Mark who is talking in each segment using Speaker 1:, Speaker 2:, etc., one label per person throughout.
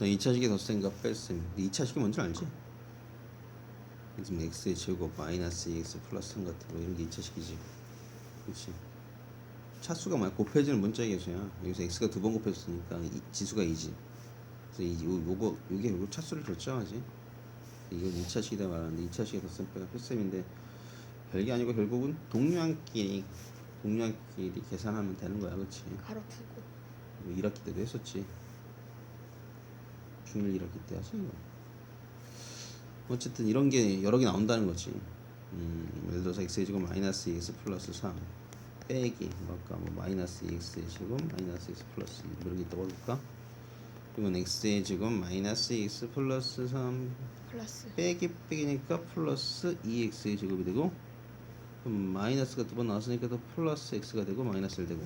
Speaker 1: 자, 2차식의 덧셈과 뺄셈 2차식이 뭔지 알지? 지금 x의 제곱 마이너스 2x 플러스 3 같은 거 이런 게 2차식이지 그렇지 차수가 뭐야 곱해지는 문자의 개수야 여기서 x가 두 번 곱해졌으니까 이- 지수가 2지 그래서 이, 요, 요거 요게 요 차수를 결정하지 이건 2차식이다 말하는데 2차식의 덧셈 빼가 뺄셈인데 별게 아니고 결국은 동류한끼리 동류한끼리 계산하면 되는 거야 그렇지
Speaker 2: 가로.
Speaker 1: 뭐 1학기 때도 했었지. 중1 1학기 때 하지 이거. 어쨌든 이런 게 여러 개 나온다는 거지. 음, 예를 들어서 x의 제곱 마이너스 2x 플러스 3 빼기 뭐 아까 뭐 마이너스 2x의 제곱 마이너스 x 플러스 2 이런 게 있다고 볼까? 그러면 x의 제곱 마이너스 2x 플러스 3
Speaker 2: 플러스.
Speaker 1: 빼기 빼기니까 플러스 2x의 제곱이 되고 마이너스가 두 번 나왔으니까 또 플러스 x가 되고 마이너스 1 되고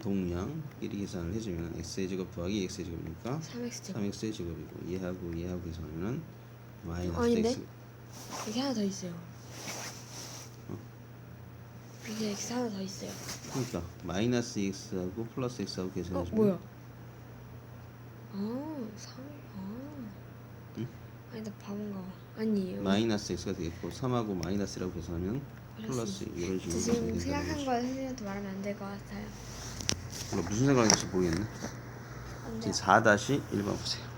Speaker 1: 동량 미리 계산을 해주면 x의 제곱 더하기 x의 제곱이니까
Speaker 2: 3x 제곱.
Speaker 1: 3x의 제곱이고 얘하고 얘하고 계산하면 마이너스
Speaker 2: 아닌데?
Speaker 1: x
Speaker 2: 여기 하나 더 있어요. 여기 x 하나 더 있어요.
Speaker 1: 그러니까 마이너스 x하고 플러스 x하고
Speaker 2: 어
Speaker 1: 계산해주면
Speaker 2: 뭐야? 아 3. 아.
Speaker 1: 응?
Speaker 2: 아니 나 바본가 봐. 아니에요.
Speaker 1: 마이너스 x가 되겠고 3하고 마이너스라고 계산하면 플러스 이런
Speaker 2: 저
Speaker 1: 식으로
Speaker 2: 지금
Speaker 1: 계산이 된다는
Speaker 2: 생각한
Speaker 1: 거지.
Speaker 2: 거 선생님한테 말하면 안 될 것 같아요.
Speaker 1: 몰라, 무슨 생각인지 모르겠네
Speaker 2: 안
Speaker 1: 이제
Speaker 2: 돼요.
Speaker 1: 4-1번 보세요